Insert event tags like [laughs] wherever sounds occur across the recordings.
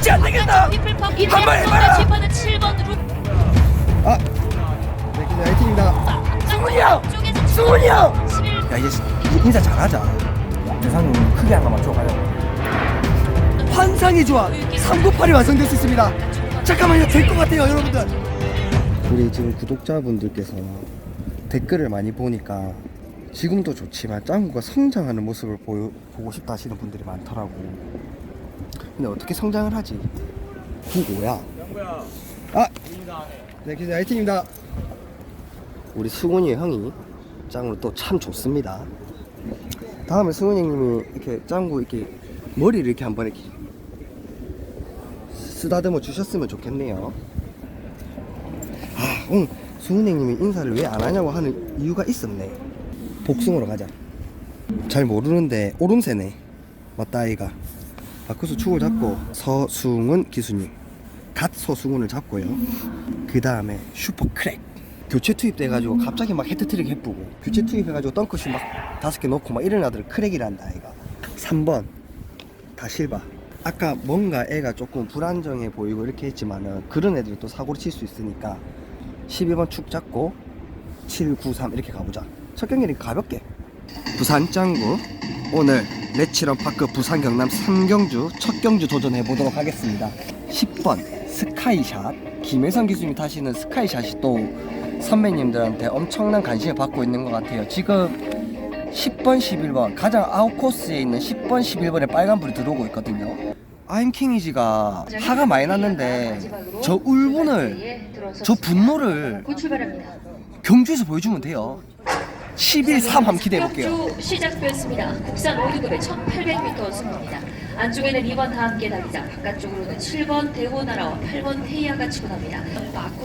어찌 안 되겠나? 한번 해봐라. 짚어는 7번 루 아, 네, 기자 화이팅입니다. 승훈이 형! 승훈이 형! 11 야, 이제, 인사 잘하자. 대상은 크게 하나 맞춰가자. 환상이 좋아. 398이 완성될 수 있습니다. 잠깐만요, 될 것 같아요, 여러분들. 우리 지금 구독자분들께서 댓글을 많이 보니까 지금도 좋지만 짱구가 성장하는 모습을 보여, 보고 싶다 하시는 분들이 많더라고. 근데 어떻게 성장을 하지? 구고야. 아, 네, 기자 화이팅입니다. 우리 수근이 형이 짱구를 또참 좋습니다. 다음에 승훈이 형님이 이렇게 짱구 이렇게 머리를 이렇게 한번 이렇게 쓰다듬어 주셨으면 좋겠네요. 아, 오늘 승훈이 형님이 인사를 왜 안 하냐고 하는 이유가 있었네. 복숭으로 가자. 잘 모르는데 오름세네. 맞다 아이가. 바쿠스 축을 잡고 서승훈 기수님. 갓 서승훈을 잡고요. 그 다음에 슈퍼 크랙. 교체 투입돼가지고 갑자기 막 헤트트릭 해쁘고 교체 투입해가지고 덩크슛 막 다섯 개 넣고 막 이런 아들 크랙이란다 아이가 3번 다실바 아까 뭔가 애가 조금 불안정해 보이고 이렇게 했지만은 그런 애들이 또 사고를 칠 수 있으니까 12번 축 잡고 7, 9, 3 이렇게 가보자 첫 경기는 가볍게 부산 짱구 오늘 레치런 파크 부산 경남 3경주 첫 경주 도전해 보도록 하겠습니다. 10번 스카이샷. 김혜성 기수님이 타시는 스카이샷이 또 선배님들한테 엄청난 관심을 받고 있는 것 같아요. 지금 10번 11번 가장 아웃코스에 있는 10번 11번에 빨간불이 들어오고 있거든요. 아임킹이지가 화가 많이 났는데 저 울분을 저 분노를. 경주에서 보여주면 돼요 11, 3 한번 기대해 볼게요 주 시작됐습니다. 국산 5등급의 1800m 승부입니다. 안쪽에는 2번 다 함께 달리자 바깥쪽으로는 7번 대호나라와 8번 태이아가 치고 납니다.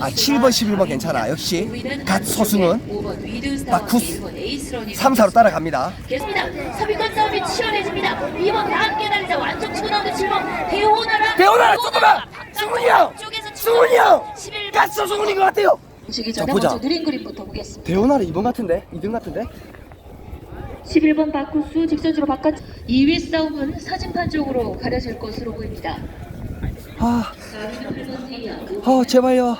아 7번 11번 괜찮아 역시 갓 서승은 5번 위드스타와 마쿠스 1번 에이스런이 3, 4로 따라갑니다 됐습니다. 3위권 싸움이 치열해집니다. 2번 다 함께 달리자 완전 치고 나오는 7번 대호나라 대호나라, 조금만! 승훈이 형! 승훈이 형! 11번 갓서 승훈인 것 같아요! 자, 전에 보자. 먼저 느린 그림부터 보겠습니다. 대호나라 2번 같은데? 2등 같은데? 11번 바쿠스 직선주로 바깥 2위 싸움은 사진판 쪽으로 가려질 것으로 보입니다. 아, 8번 태이아, 어 제발요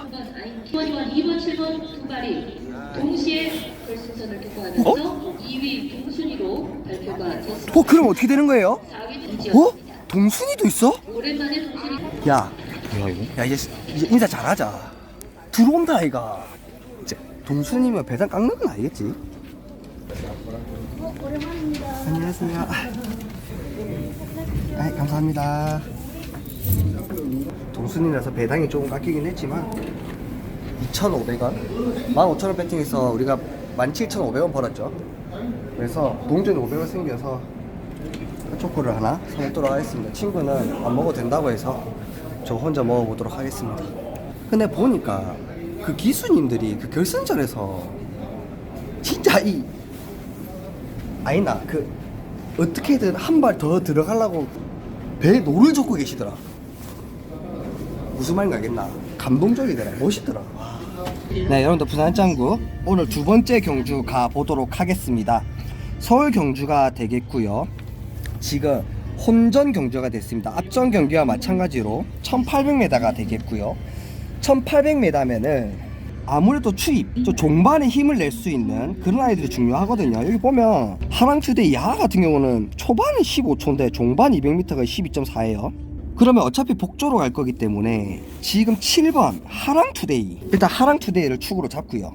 2번이와 2번, 7번 두 발이 동시에 결승선을 통과하면서 2위 동순위로 발표가 됐습니다. 어 그럼 어떻게 되는 거예요? 4위는 어? 동순이도 있어? 오랜만에 동순이 야? 야 이제, 이제 인사 잘하자 들어온다 아이가 이제 동순이면 배당 깎는 건 아니겠지? 안녕하세요 아, 감사합니다 동순이라서 배당이 조금 깎이긴 했지만 2,500원 15,000원 배팅해서 우리가 17,500원 벌었죠 그래서 동전이 500원 생겨서 초코를 하나 사먹도록 하겠습니다. 친구는 안 먹어도 된다고 해서 저 혼자 먹어보도록 하겠습니다. 근데 보니까 그 기수님들이 그 결승전에서 진짜 이 아니나 그 어떻게든 한 발 더 들어가려고 배에 노를 젓고 계시더라. 무슨 말인지 알겠나? 감동적이더라. 멋있더라. 네, 여러분들 부산 짱구 오늘 두 번째 경주 가 보도록 하겠습니다. 서울 경주가 되겠고요. 지금 혼전 경주가 됐습니다. 앞전 경기와 마찬가지로 1800m가 되겠고요. 1800m면은 아무래도 추입, 저 종반에 힘을 낼 수 있는 그런 아이들이 중요하거든요. 여기 보면 하랑투데이 야하 같은 경우는 초반은 15초인데 종반 200m가 12.4예요. 그러면 어차피 복조로 갈 거기 때문에 지금 7번 하랑투데이 일단 하랑투데이를 축으로 잡고요.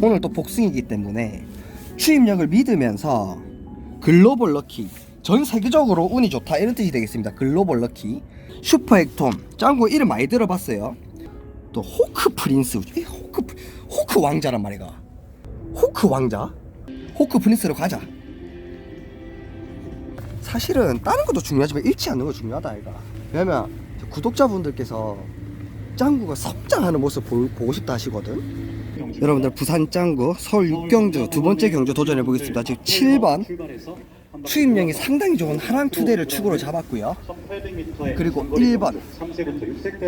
오늘 또 복승이기 때문에 추입력을 믿으면서 글로벌 럭키 전 세계적으로 운이 좋다 이런 뜻이 되겠습니다. 글로벌 럭키 슈퍼 액톰 짱구 이름 많이 들어봤어요. 또 호크 프린스 이 호크 프- 호크 왕자란 말이가 호크 왕자 호크 프린스로 가자. 사실은 다른 것도 중요하지만 잃지 않는 거 중요하다 아이가. 왜냐면 구독자분들께서 짱구가 성장하는 모습 보, 보고 싶다 하시거든. 여러분들 부산 짱구 서울 6경주 두 번째 경주 도전해 보겠습니다. 지금 7번 수입량이 상당히 좋은 하랑 투대를 축으로 잡았고요. 그리고 1번,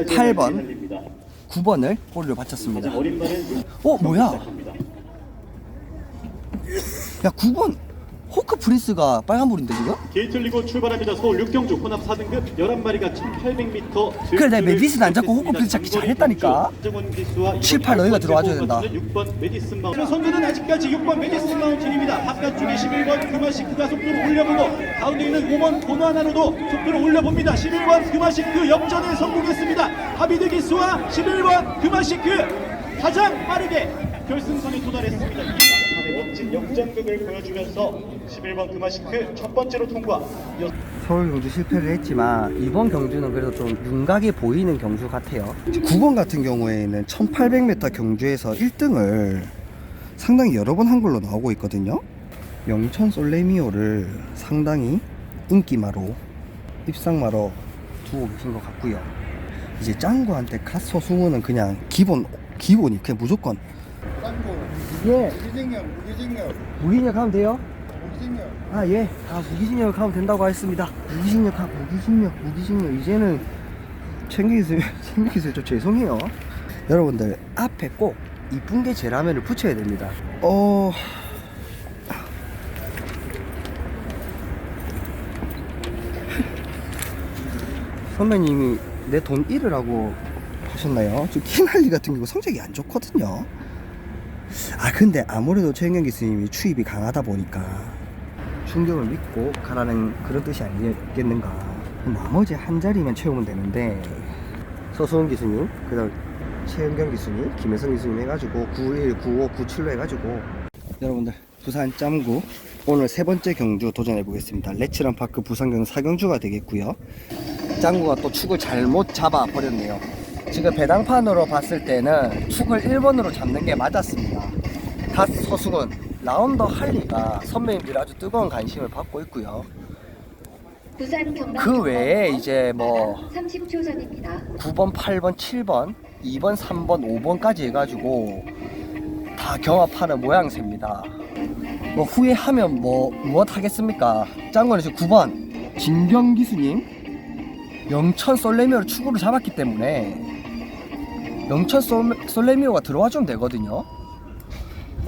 8번, 9번을 볼로 바쳤습니다. 어 뭐야? 야 9번 호크 프린스가 빨간불인데 지금? 게이틀리고 출발합니다. 서울 6경주 혼합 4등급 11마리가 1800m 그래, 내가 메디슨 안 잡고 호크 프린스 잡기 잘했다니까. 7, 8 너희가 들어와줘야 된다. 6번 메디슨 마운틴 선두는 아직까지 6번 메디슨 마운틴입니다. 바깥쪽에 11번 금화시크가 속도를 올려보고 가운데 있는 5번 고나나로도 속도를 올려봅니다. 11번 금화시크 역전에 성공했습니다. 하비드 기수와 11번 금화시크 가장 빠르게 결승선에 도달했습니다. 이 멋진 역전극을 보여주면서 11번 금화시크 첫 번째로 통과. 서울 경주 실패를 했지만 이번 경주는 그래도 좀 윤곽이 보이는 경주 같아요. 9번 같은 경우에는 1800m 경주에서 1등을 상당히 여러 번 한 걸로 나오고 있거든요. 영천 솔레미오를 상당히 인기마로 입상마로 두고 계신 것 같고요. 이제 짱구한테 갓소 승우는 그냥 기본 기본이 그냥 무조건 예 무기징역, 무기징역, 무기징역 하면 돼요? 아, 예. 아, 무기징역 하면 된다고 하였습니다. 무기징역, 하, 무기징역, 무기징역. 이제는 챙기세요. [laughs] 챙기세요. 저 죄송해요. 여러분들, 앞에 꼭 이쁜 게 제 라면을 붙여야 됩니다. 어. [laughs] 선배님이 내 돈 잃으라고 하셨나요? 저 티날리 같은 경우 성적이 안 좋거든요. 아 근데 아무래도 최영경 교수님이 추입이 강하다 보니까 충격을 믿고 가라는 그런 뜻이 아니겠는가 나머지 한 자리만 채우면 되는데 서수원 교수님 그다음 최영경 교수님 김혜성 교수님 해가지고 91, 95, 97로 해가지고 여러분들 부산 짬구 오늘 세 번째 경주 도전해 보겠습니다 레츠런 파크 부산 경주 4경주가 되겠고요 짱구가 또 축을 잘못 잡아 버렸네요. 지금 배당판으로 봤을 때는 축을 1번으로 잡는 게 맞았습니다. 갓 서수근 라운더 할리가 선배님들이 아주 뜨거운 관심을 받고 있고요. 그 외에 이제 뭐 30초 전입니다. 9번, 8번, 7번, 2번, 3번, 5번까지 해가지고 다 경합하는 모양새입니다. 뭐 후회하면 뭐 무엇 하겠습니까? 짱구는 지금 9번 진경 기수님 영천 솔레미오를 축으로 잡았기 때문에 영천 솔, 솔레미오가 들어와 주면 되거든요.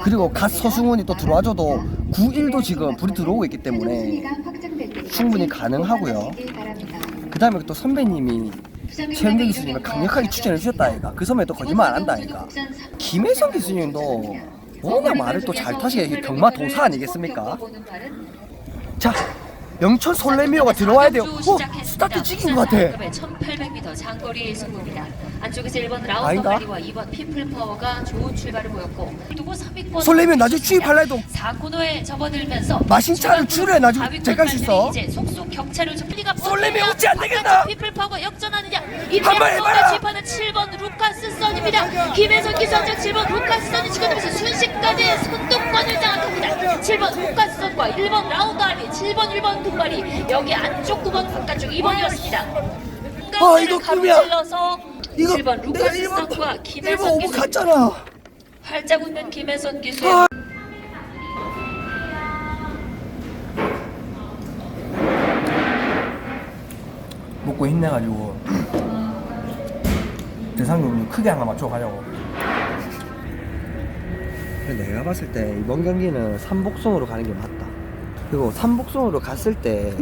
그리고 갓 서승훈이 또 들어와줘도 9일도 지금 불이 들어오고 있기 때문에 충분히 가능하고요. 그 다음에 또 선배님이 최현경 교수님을 강력하게 추천해 주셨다 아이가 그 선배 또 거짓말 안 한다 아이가 김혜성 교수님도 워낙 말을 또 잘 타시게 경마 도사 아니겠습니까? 자 영천 솔레미오가 들어와야 돼요. 어 스타트 찍인 것 같아. 1800m 장거리 승부입니다. 안쪽에서 1번 라운더 아닌가? 마리와 2번 피플 파워가 좋은 출발을 보였고 두고 3위권 솔레미오 나중에 추입할라 해도 4코너에 접어들면서 마신차를 나중에 가위권 제갈 수 있어. 이제 속속 격차를 좀 플리가 솔레미오 어찌 안 피플 파워가 역전하느냐 한번 해봐라. 지판은 7번 루카스 선입니다. 김혜선 기선장 7번 루카스 선이 치고들면서 순식간에 선두권을 장악합니다. 7번 루카스 선과 1번 라운더 알리 7번 1번 두 마리 여기 안쪽 9번 바깥쪽 2번이었습니다. 아, 이거 꿈이야. 찔러서 이거 7번 내가 루카스 1번 선과 1번 김혜선 5번 기수 갔잖아. 활짝 웃는 김혜선 기수의 아. 먹고 힘내가지고 대상금 크게 하나 맞춰 가자고. 내가 봤을 때 이번 경기는 삼복성으로 가는 게 맞다. 그리고 삼복성으로 갔을 때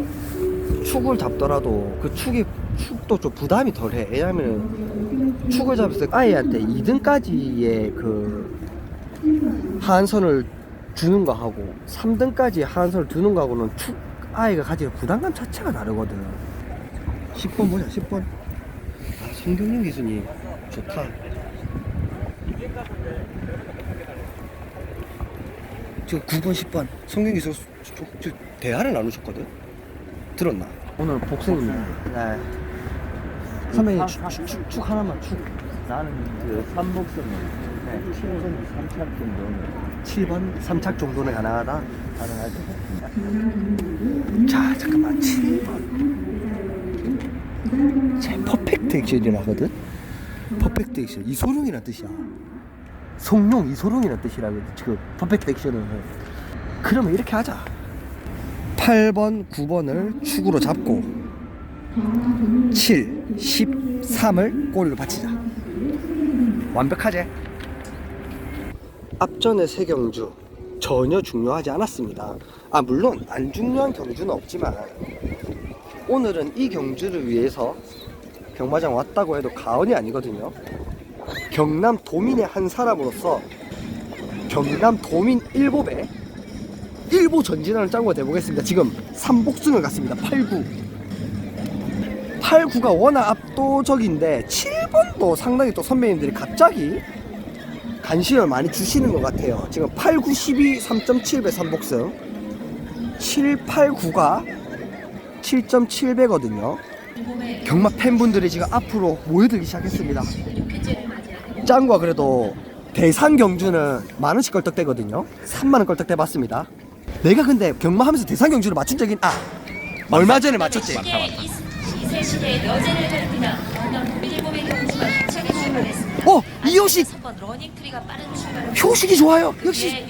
축을 잡더라도 그 축이 축도 좀 부담이 덜해. 왜냐면 축을 잡았을 때 아이한테 2등까지의 그 하한선을 주는 거 하고 3등까지 하한선을 두는 거하고는 축 아이가 가지는 부담감 자체가 다르거든. 10번 보자, 10번. 아, 성경영 기수님 좋다. 지금 9번, 10번 성경 기수 저, 저, 대화를 나누셨거든. 들었나? 오늘 복생입니다. 네. 선배님 축, 축, 축, 축 하나만 축. 나는 그 삼복선은 네. 7번 3착 정도는 7번 3착 정도는 가능하다. 가능할 것 같습니다. 자 잠깐만 7번 제 퍼펙트 액션이라거든 퍼펙트 액션 이소룡이란 뜻이야 송룡 이소룡이란 뜻이라거든 지금 퍼펙트 액션은 그러면 이렇게 하자 8번 9번을 축으로 잡고 7 13을 꼬리로 받치자 완벽하지? 앞전의 세 경주 전혀 중요하지 않았습니다. 아 물론 안 중요한 경주는 없지만 오늘은 이 경주를 위해서 경마장 왔다고 해도 가언이 아니거든요. 경남 도민의 한 사람으로서 경남 도민 일보배 일보 전진하는 짱구가 돼보겠습니다. 지금 삼복승을 갔습니다. 8구 8구가 워낙 압도적인데 7번도 상당히 또 선배님들이 갑자기 관심을 많이 주시는 것 같아요. 지금 8, 9, 12, 3.7배 삼복승 7, 8, 9가 7.7배거든요. 경마 팬분들이 지금 앞으로 모여들기 시작했습니다. 짱구가 그래도 대상 경주는 만 원씩 걸떡대거든요. 3만 원 걸떡대 봤습니다. 내가 근데 경마하면서 대상 경주를 맞춘 적인 아 얼마 전에 맞췄지. 이세 시대의 여제를 경주가 힘차게 출발했습니다. 어 이효식 3번 러닝트리가 빠른 출발을 효식이 좋아요. 역시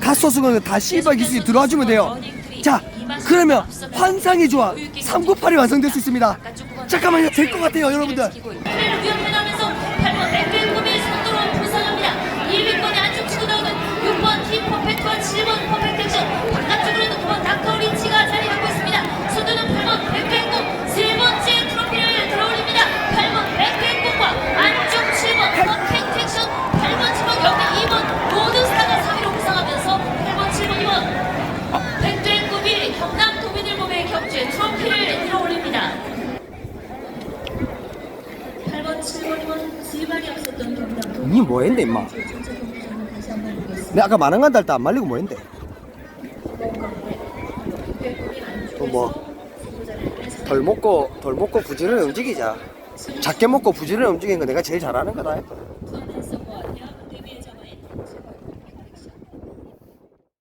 갓소수가 다 씨발 기술이 들어와주면 돼요. 자, 그러면 환상의 조합 398이 완성될 수 있습니다. 잠깐만요, 될 것 같아요, 여러분들. 패를 위협해나면서 8번 백백금이 속도로 부상합니다. 1위권에 안중치고 나오는 6번 팀 퍼펙트와 7번 퍼펙트 액션 바깥쪽으로는 9번 다카오리치가 자리 잡고 있습니다. 선두는 8번 백백금 세 번째 트로피를 들어올립니다. 8번 백백금과 안중 7번 퍼펙트 액션 8번 7번 여기 2번 모든 스타가 3위로 부상하면서 8번 7번 2번 백백금이 경남 도민일보의 경주에 트로피를 들어올립니다. 8번, 7번, 2번 세 발이 앞섰던 경남 니 뭐했는데, 임마? 내가 아까 만원 간다 할 때 안 말리고 뭐했는데? 또 뭐, 덜 먹고, 덜 먹고 부지런히 움직이자. 작게 먹고 부지런히 움직이는 거 내가 제일 잘하는 거다.